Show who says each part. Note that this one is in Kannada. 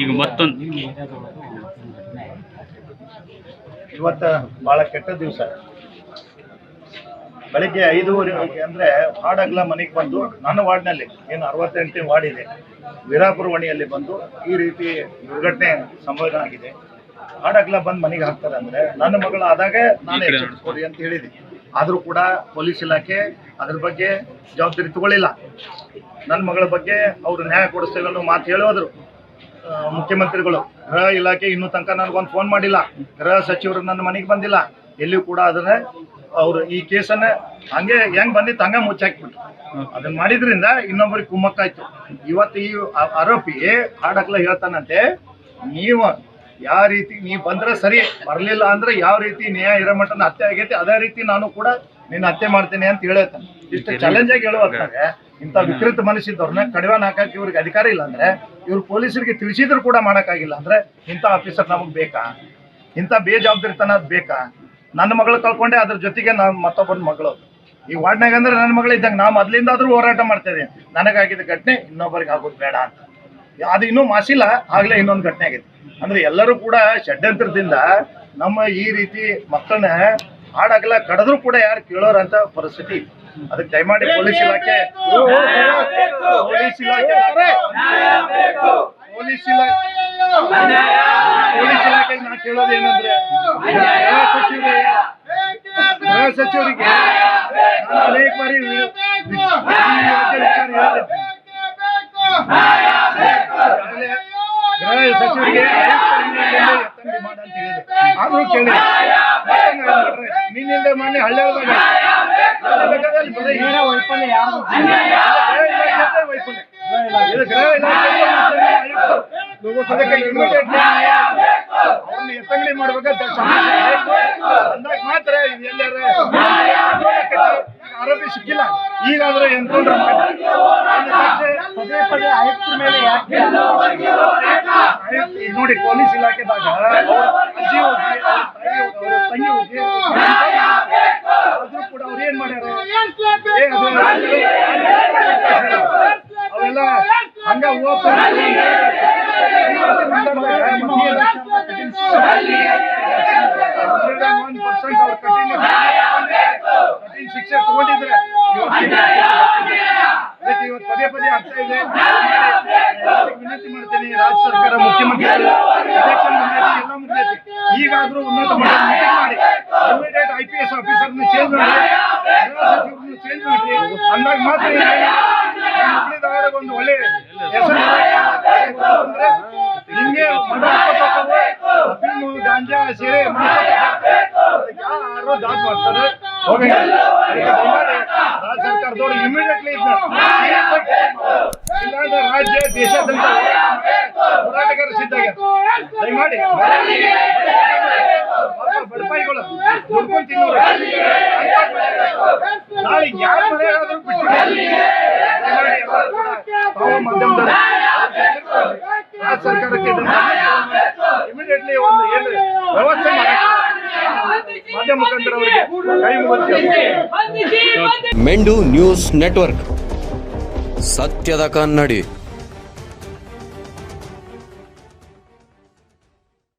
Speaker 1: ಈಗ ಮತ್ತೊಂದು
Speaker 2: ಇವತ್ತ ಬಹಳ ಕೆಟ್ಟ ದಿವಸ. ಬೆಳಿಗ್ಗೆ ಐದೂವರೆ ಅಂದ್ರೆ ಹಾಡಗ್ಲ ಮನೆಗೆ ಬಂದು ನನ್ನ ವಾರ್ಡ್ನಲ್ಲಿ ಏನು ಅರವತ್ತೆಂಟನೇ ವಾರ್ಡ್ ಇದೆ ವೀರಾಪುರ ವಣಿಯಲ್ಲಿ ಬಂದು ಈ ರೀತಿ ದುರ್ಘಟನೆ ಸಂಭವನ ಆಗಿದೆ ಹಾಡಗ್ಲ ಬಂದು ಮನೆಗೆ ಹಾಕ್ತಾರೆ ಅಂದ್ರೆ ನನ್ನ ಮಗಳ ಆದಾಗ ನಾನು ಎಚ್ಚರಿಸ್ಕೊಡಿ ಅಂತ ಹೇಳಿದೆ. ಆದರೂ ಕೂಡ ಪೊಲೀಸ್ ಇಲಾಖೆ ಅದ್ರ ಬಗ್ಗೆ ಜವಾಬ್ದಾರಿ ತಗೊಳ್ಳಿಲ್ಲ. ನನ್ನ ಮಗಳ ಬಗ್ಗೆ ಅವರು ನ್ಯಾಯ ಕೊಡಿಸ್ತೇವೆ ಅನ್ನೋ ಮಾತು ಹೇಳೋದ್ರು. ಮುಖ್ಯಮಂತ್ರಿಗಳು ಗೃಹ ಇಲಾಖೆ ಇನ್ನೂ ತನಕ ನನಗೊಂದು ಫೋನ್ ಮಾಡಿಲ್ಲ. ಗೃಹ ಸಚಿವರು ನನ್ನ ಮನೆಗೆ ಬಂದಿಲ್ಲ. ಎಲ್ಲಿಯೂ ಕೂಡ ಅದನ್ನ ಅವರು ಈ ಕೇಸನ್ನ ಹಂಗೆ ಹೆಂಗ್ ಬಂದಿತ್ತು ಹಂಗೆ ಮುಚ್ಚಾಕ್ಬಿಟ್ರು. ಅದನ್ನ ಮಾಡಿದ್ರಿಂದ ಇನ್ನೊಬ್ಬರಿಗೆ ಕುಮ್ಮಕ್ಕಾಯ್ತು. ಇವತ್ತು ಈ ಆರೋಪಿ ಹಾಡಕ್ಲ ಹೇಳ್ತಾನಂತೆ ನೀವು ಯಾವ ರೀತಿ ನೀ ಬಂದ್ರೆ ಸರಿ ಬರಲಿಲ್ಲ ಅಂದ್ರೆ ಯಾವ ರೀತಿ ನ್ಯಾಯ ಇರೋ ಮಟ್ಟನ ಹತ್ಯೆ ಆಗೈತಿ ಅದೇ ರೀತಿ ನಾನು ಕೂಡ ನೀನ್ ಹತ್ಯೆ ಮಾಡ್ತೀನಿ ಅಂತ ಹೇಳ್ತಾನೆ ಇಷ್ಟು ಚಾಲೆಂಜ್ ಆಗಿ ಹೇಳುವಾಗ ಇಂಥ ವಿಕೃತ ಮನಸ್ಸಿದ್ದವ್ರನ್ನ ಕಡಿವಾಣ ಹಾಕಕ್ಕೆ ಇವ್ರಿಗೆ ಅಧಿಕಾರ ಇಲ್ಲ ಅಂದ್ರೆ, ಇವ್ರು ಪೊಲೀಸರಿಗೆ ತಿಳಿಸಿದ್ರು ಕೂಡ ಮಾಡೋಕ್ಕಾಗಿಲ್ಲ ಅಂದ್ರೆ, ಇಂಥ ಆಫೀಸರ್ ನಮಗೆ ಬೇಕಾ? ಇಂಥ ಬೇಜವಾಬ್ದಾರಿತನ ಬೇಕಾ? ನನ್ನ ಮಗಳು ಕಳ್ಕೊಂಡೆ, ಅದ್ರ ಜೊತೆಗೆ ನಾವ್ ಮತ್ತೊಬ್ಬನ ಮಗಳು. ಈ ವಾರ್ಡ್ನಾಗ ಅಂದ್ರೆ ನನ್ನ ಮಗಳು ಇದ್ದಂಗೆ ನಾವು ಮೊದ್ಲಿಂದಾದ್ರೂ ಹೋರಾಟ ಮಾಡ್ತಾ ಇದ್ದೀವಿ ನನಗಾಗಿದ್ದ ಘಟನೆ ಇನ್ನೊಬ್ಬರಿಗೆ ಆಗೋದು ಬೇಡ ಅಂತ. ಅದು ಇನ್ನೂ ಮಾಸಿಲ್ಲ, ಆಗ್ಲೇ ಇನ್ನೊಂದು ಘಟನೆ ಆಗೈತೆ. ಅಂದ್ರೆ ಎಲ್ಲರೂ ಕೂಡ ಷಡ್ಯಂತ್ರದಿಂದ ನಮ್ಮ ಈ ರೀತಿ ಮಕ್ಕಳನ್ನ ಹಾಡಾಗಲ್ಲ ಕಡದ್ರು ಕೂಡ ಯಾರು ಕೇಳೋರಂತ ಪರಿಸ್ಥಿತಿ. ಅದಕ್ಕೆ ದಯಮಾಡಿ ಪೊಲೀಸ್ ಇಲಾಖೆ ಪೊಲೀಸ್ ಇಲಾಖೆ ಪೊಲೀಸ್ ಇಲಾಖೆ ಪೊಲೀಸ್ ಇಲಾಖೆಗೆ ನಾನು ಕೇಳೋದು ಏನಂದ್ರೆ ಗೃಹ ಸಚಿವರಿಗೆ ಗೃಹ ಸಚಿವರಿಗೆ ಅನೇಕ ಬಾರಿ ವಿಚಾರ ಹೇಳಿದ್ದೆ. ಈಗಾಗಲೇ ಗೃಹ ಸಚಿವರಿಗೆ ಆಯುಕ್ತರಿಂದ ಎತ್ತಂಗಡಿ ಮಾಡು ಅಂತ ಹೇಳಿದೆ ಆದ್ರೂ ಕೇಳಿ ನಿನ್ನಿಂದ ಮೊನ್ನೆ ಹಳ್ಳಿ ಬೇಕಾದಲ್ಲಿ ಬರೀ ಹೀರೋ ವೈಫಲ್ಯ ಯಾರು ಗೃಹ ಇಲಾಖೆ ವೈಫಲ್ಯ ಇದು ಗೃಹ ಇಲಾಖೆ ಅದಕ್ಕೆ immediately ಅವ್ರನ್ನ ಎತ್ತಂಗಡಿ ಬೇಕು. ಅಂದಾಗ ಮಾತ್ರ ಎಲ್ಲಾರ ಆರೋಪಿ ಸಿಕ್ಕಿಲ್ಲ ಈಗಾದ್ರೆ ಎನ್ಕೌಂಟರ್ ಪದೇ ಪದೇ ಆಯುಕ್ತರ ಮೇಲೆ ಯಾಕೆ ನೋಡಿ ಪೊಲೀಸ್ ಇಲಾಖೆದಾಗ ಅಜ್ಜಿ ಹೋಗಿ ತಂಗಿ ಹೋಗಿ ಆದ್ರೂ ಕೂಡ ಅವ್ರು ಏನ್ ಮಾಡ್ಯಾರ ಅವೆಲ್ಲ ಹಂಗ ಓಪನ್ ಒನ್ ಪರ್ಸೆಂಟ್ ಅವ್ರು ಕಠಿಣ ಕಠಿಣ ಶಿಕ್ಷೆ ತಗೊಂಡಿದ್ರೆ ಇವತ್ತು ಅದಕ್ಕೆ ಇವತ್ತು ಪದೇ ಪದೇ ಆಗ್ತಾ ಇದೆ ಅದಕ್ಕೆ ವಿನಂತಿ ಮಾಡ್ತೀನಿ ರಾಜ್ಯ ಸರ್ಕಾರ ಮುಖ್ಯಮಂತ್ರಿ ಎಲೆಕ್ಷನ್ ಮುಗಿದೈತಿ ಎಲ್ಲ ಮುಗಿದೈತಿ ಈಗಾದ್ರೂ ಉನ್ನತ ಮಟ್ಟದ ಮಾಡಿ ಇಮಿಡಿಯೇಟ್ ಐ ಪಿ ಎಸ್ ಆಫೀಸರ್ನ ಚೇಂಜ್ ಮಾಡಿ ಚೇಂಜ್ ಮಾಡಿ. ಅಂದಾಗ ಮಾತ್ರ ಮುಕ್ಳಿದಾಗ ಒಂದು ಒಳ್ಳೆ ಹೆಸರು ಅಂದ್ರೆ ಹಿಂಗೆ ಮಡ ಅಫೀಮು ಗಾಂಜಾ ಸೇರೆ ಯಾರು ಜಾಬ್ ಮಾಡ್ತಾರೆ? ಹೋಗಿ. ರಾಜ್ಯ ಸರ್ಕಾರದವರು ಇಮಿಡಿಯೇಟ್ಲಿ ಇದ್ದಾರೆ ಇಲ್ಲಾಂದ್ರೆ ರಾಜ್ಯ ದೇಶಾದ್ಯಂತ ದಯಮಾಡಿ ಪಾಪ ಬಡಪಾಯಿಗಳು ದುಡ್ಕೊಂಡು ತಿನ್ನೋರು ನಾಳೆ ಯಾರ ಮನೆ ಆದ್ರೂ ಬಿಟ್ಟು ದಯಮಾಡಿ ಎಲ್ಲರೂ ಕೂಡ ತಾವು ಮಾಧ್ಯಮದಲ್ಲಿ ರಾಜ್ಯ ಸರ್ಕಾರಕ್ಕೆ ಇಮಿಡಿಯೇಟ್ಲಿ ಒಂದು ಏನು ವ್ಯವಸ್ಥೆ ಮಾಡಿ ಮಾಧ್ಯಮ ಮುಖಾಂತರ ಅವರಿಗೆ ಕೈ ಮುಗಿಸ್ತೇವೆ.
Speaker 3: ಮೆಂಡು ನ್ಯೂಸ್ ನೆಟ್ವರ್ಕ್. ಸತ್ಯದ ಕನ್ನಡಿ.